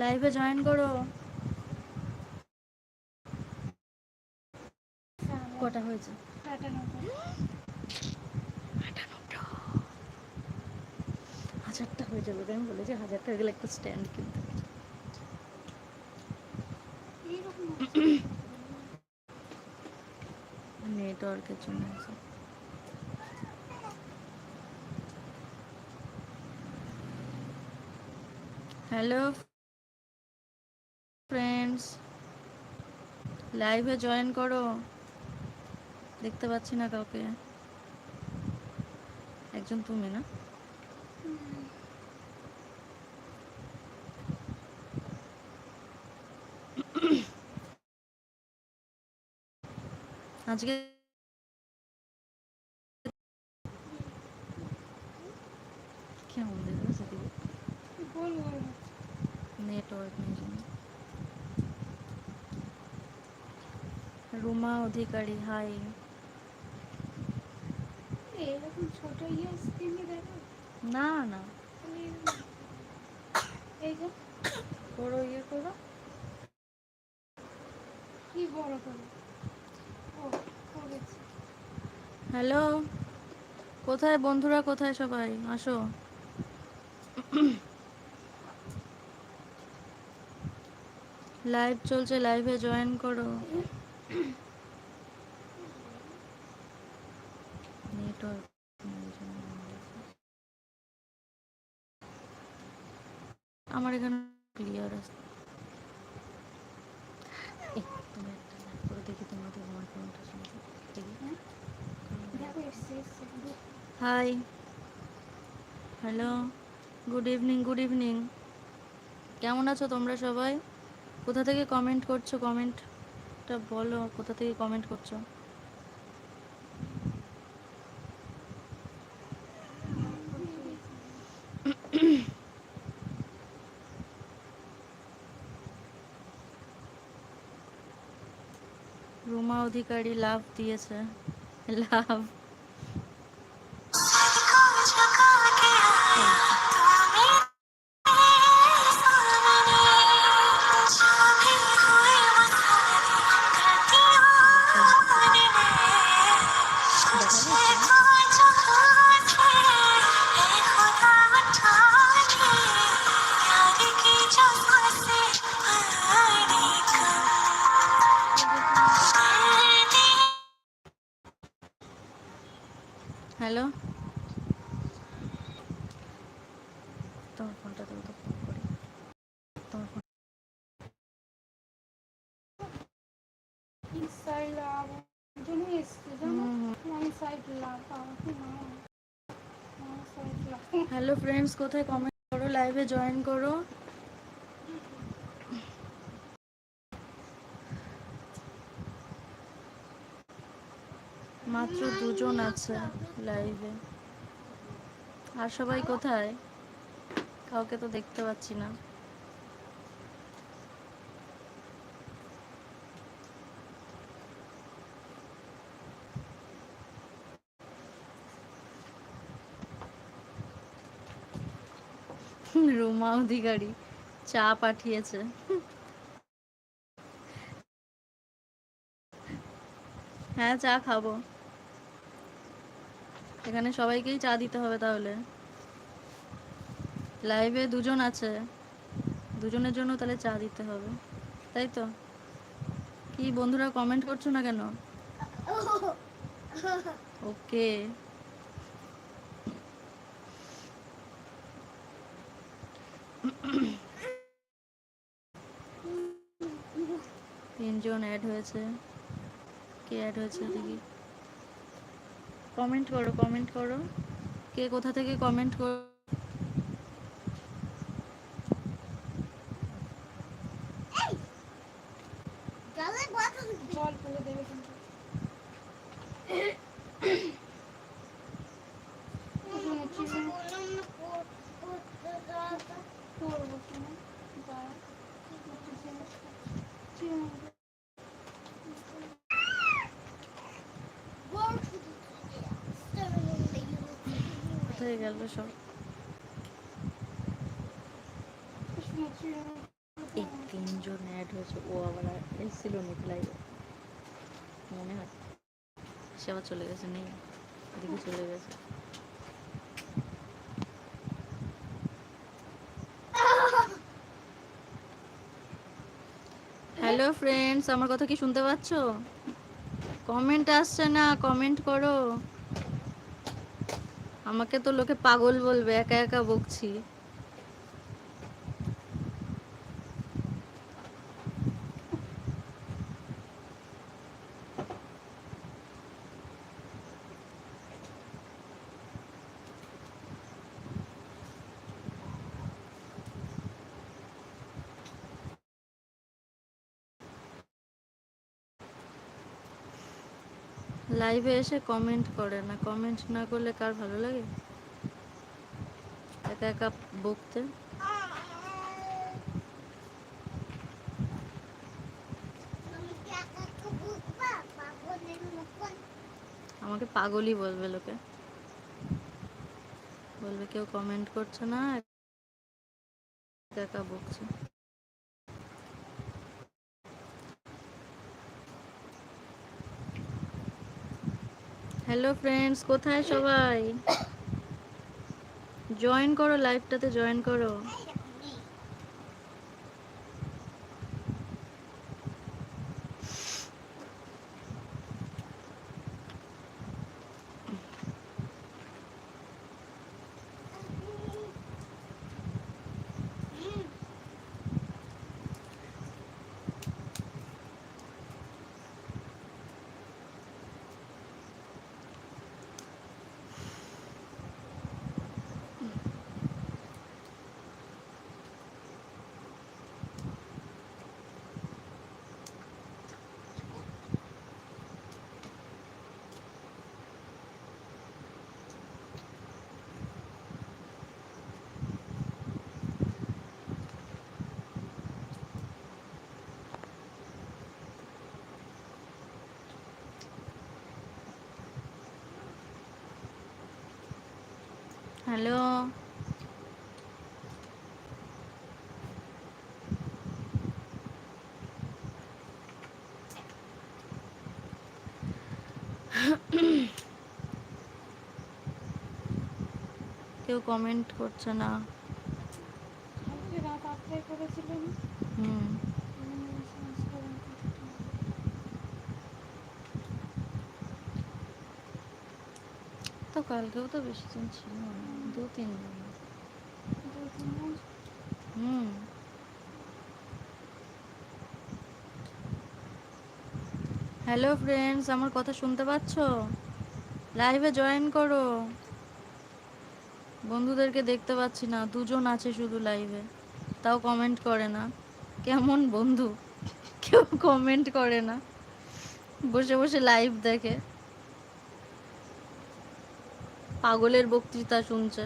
লাইভে জয়েন করো। কটা হয়েছে? হাজারটা হয়ে যাবে আমি বলেছি হাজারটা হয়ে গেলে একটা স্ট্যান্ড কিনতে নেটওয়ার্কের জন্য আছে। হ্যালো ফ্রেন্ডস লাইভে জয়েন করো। দেখতে পাচ্ছি না কাউকে। একজন তুমি না? আজকে কেমন দেখেছে নেটওয়ার্ক নেই জন্য রুমা অধিকারী হাই এরকম ছোট ইয়ে স্ক্রিনে দেখো না না এই যে করো ইয়ে করো কি বড় করে হ্যালো কোথায় বন্ধুরা কোথায় সবাই? আসো। লাইভ চলছে লাইভে জয়েন করো। আমার এখানে ক্লিয়ার আছে। Hi hello good evening good evening কেমন আছো তোমরা সবাই? কোথা থেকে কমেন্ট করছ? কমেন্টটা বলো, কোথা থেকে কমেন্ট করছ? রুমা অধিকারী লাভ দিয়েছে লাভ হ্যালো? তোমার ফোনটা দেবো তো ফোন করি তোমার ফোন হ্যালো ফ্রেন্ডস কোথায় কমেন্ট করো? লাইভে জয়েন করো। মাত্র দুজন আছে লাইভে আর সবাই কোথায়? কাউকে তো দেখতে পাচ্ছি না। রুমা অধিকারী, চা পাঠিয়েছে। হ্যাঁ চা খাব। এখানে সবাইকেই চা দিতে হবে তাহলে। লাইভে দুজন আছে। দুজনের জন্য তাহলে চা দিতে হবে। তাই তো? কি বন্ধুরা কমেন্ট করছ না কেন? ওকে তিনজন অ্যাড হয়েছে। কে অ্যাড হয়েছে দেখি। কমেন্ট করো কমেন্ট করো। কে কোথা থেকে কমেন্ট করো জল ফেলে দেবে কিন্তু। কোথায় গেল সব। তিনজন অ্যাড হয়েছে। ও আবার এসেছিল মনে হয়। সে আবার চলে গেছে, নেই। এদিকে চলে গেছে। হ্যালো ফ্রেন্ডস আমার কথা কি শুনতে পাচ্ছ? কমেন্ট আসছে না কমেন্ট করো। আমাকে তো লোকে পাগল বলবে একা একা বকছি। লাইভে এসে কমেন্ট করে না। কমেন্ট না করলে কার ভালো লাগে? একা একা বকতে? আমাকে পাগলই বলবে লোকে। বলবে কেউ কমেন্ট করছে না, একা একা বকছে। হ্যালো ফ্রেন্ডস কোথায় সবাই? জয়েন করো লাইভটাতে জয়েন করো। হ্যালো। কেউ কমেন্ট করছে না। হুম। তো কালকেও তো বেশি জন ছিল না। দু তিনজন হুম। হ্যালো ফ্রেন্ডস আমার কথা শুনতে পাচ্ছ? লাইভে জয়েন করো। বন্ধুদেরকে দেখতে পাচ্ছি না দুজন আছে শুধু লাইভে তাও কমেন্ট করে না। কেমন বন্ধু? কেউ কমেন্ট করে না। বসে বসে লাইভ দেখে। পাগলের বক্তৃতা শুনছে।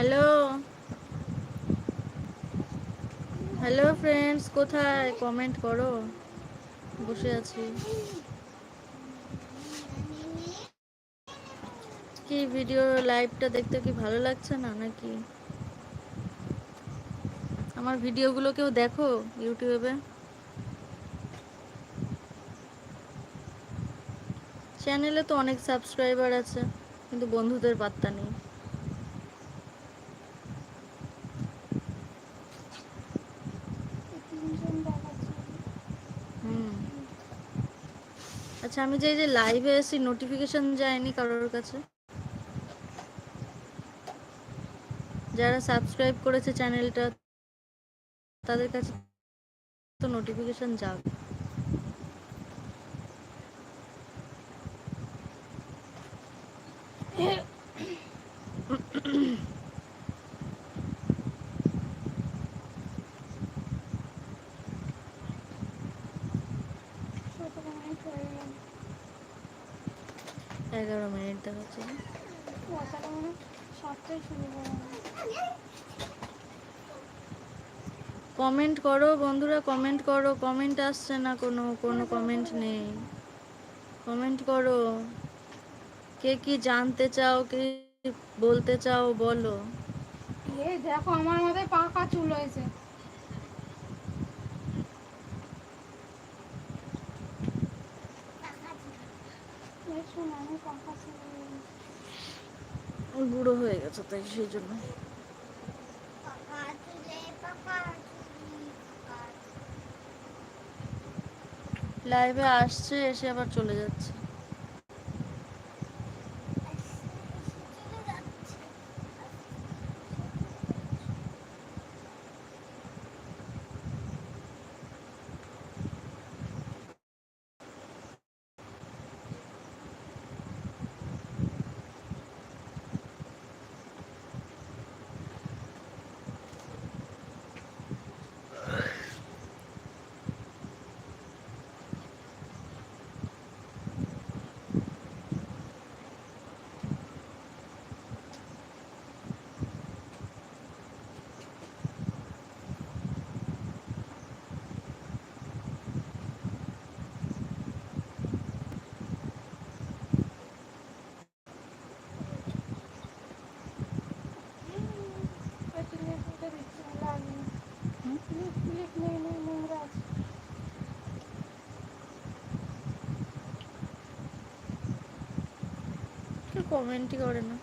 হ্যালো। হ্যালো ফ্রেন্ডস কোথায়? কমেন্ট করো। বসে আছি। কি ভিডিও লাইভটা দেখতে কি ভালো লাগছে না নাকি? আমার ভিডিওগুলো কেউ দেখো ইউটিউবে চ্যানেলে তো অনেক সাবস্ক্রাইবার আছে, কিন্তু বন্ধুদের পাত্তা নেই। আচ্ছা আমি যে যে লাইভে এসি নোটিফিকেশন যায়নি কারোর কাছে যারা সাবস্ক্রাইব করেছে চ্যানেলটা তাদের কাছে তো নোটিফিকেশন যাবে মিনিট হয়ে গেল এগারো মিনিট দেখাচ্ছে। মানে কমেন্ট করো বন্ধুরা কমেন্ট করো। কমেন্ট আসছে না কোনো কোনো কমেন্ট নেই। কমেন্ট করো। কে কি জানতে চাও, কে বলতে চাও, বলো। এই দেখো, আমার মাথায় পাকা চুল হয়েছে এই শোনো, আমি পাকা চুল হয়েছে। বুড়ো হয়ে গেছে তাই সেই জন্য। লাইভে আসছে এসে আবার চলে যাচ্ছে। কমেন্টই করে না।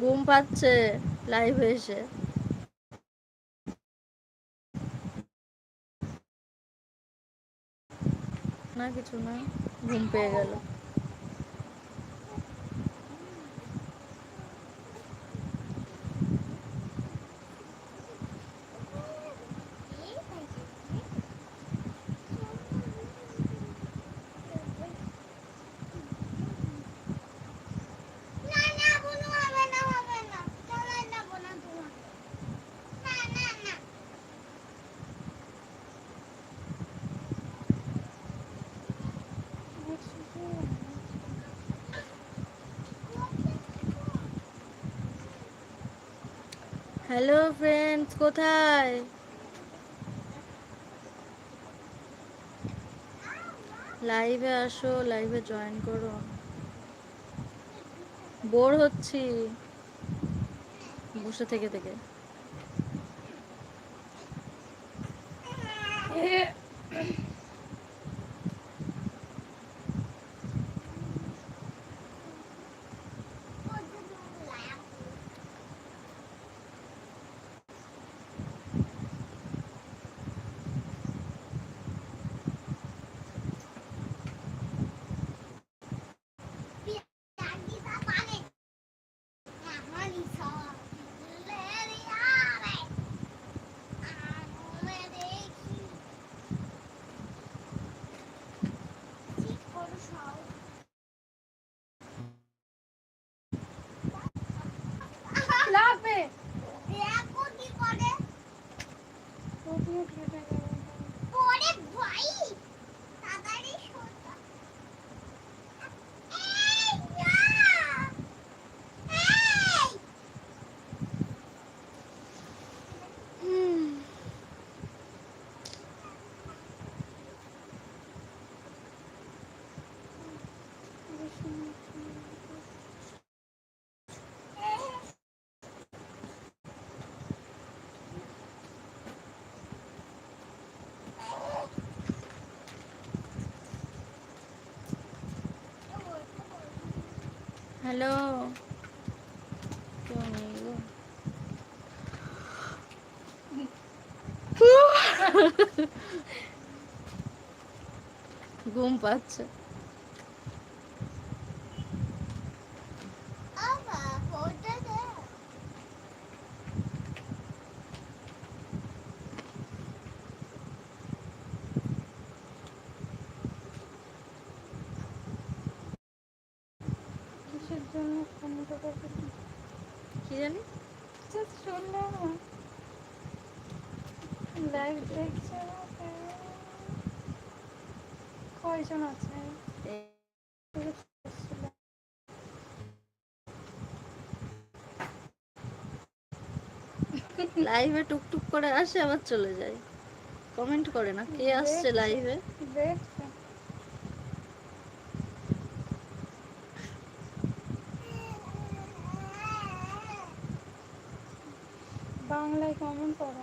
ঘুম পাচ্ছে লাইভে এসে। না কিছু না ঘুম পেয়ে গেল। হ্যালো ফ্রেন্ডস কোথায়? লাইভে আসো লাইভে জয়েন করো। বোর হচ্ছি। বসে থেকে থেকে। Yeah. কেউ নেই গো ঘুম পাচ্ছে কিসের জন্য ফোনটা করতে কি জানি জাস্ট শুনলাম লাইভ দেখছে না কয়জন আছে লাইভে টুকটুক করে আসে আবার চলে যায়। কমেন্ট করে না কে আসছে লাইভে বাংলায় কমেন্ট করো।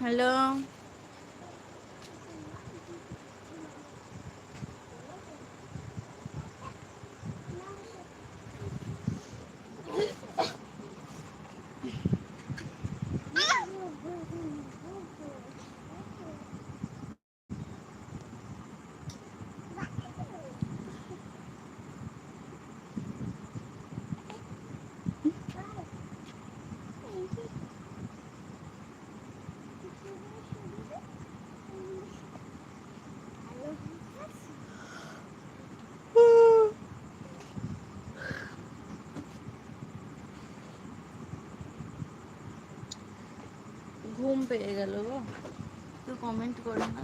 হ্যালো ঘুম পেয়ে গেল গো। তো কমেন্ট করে না।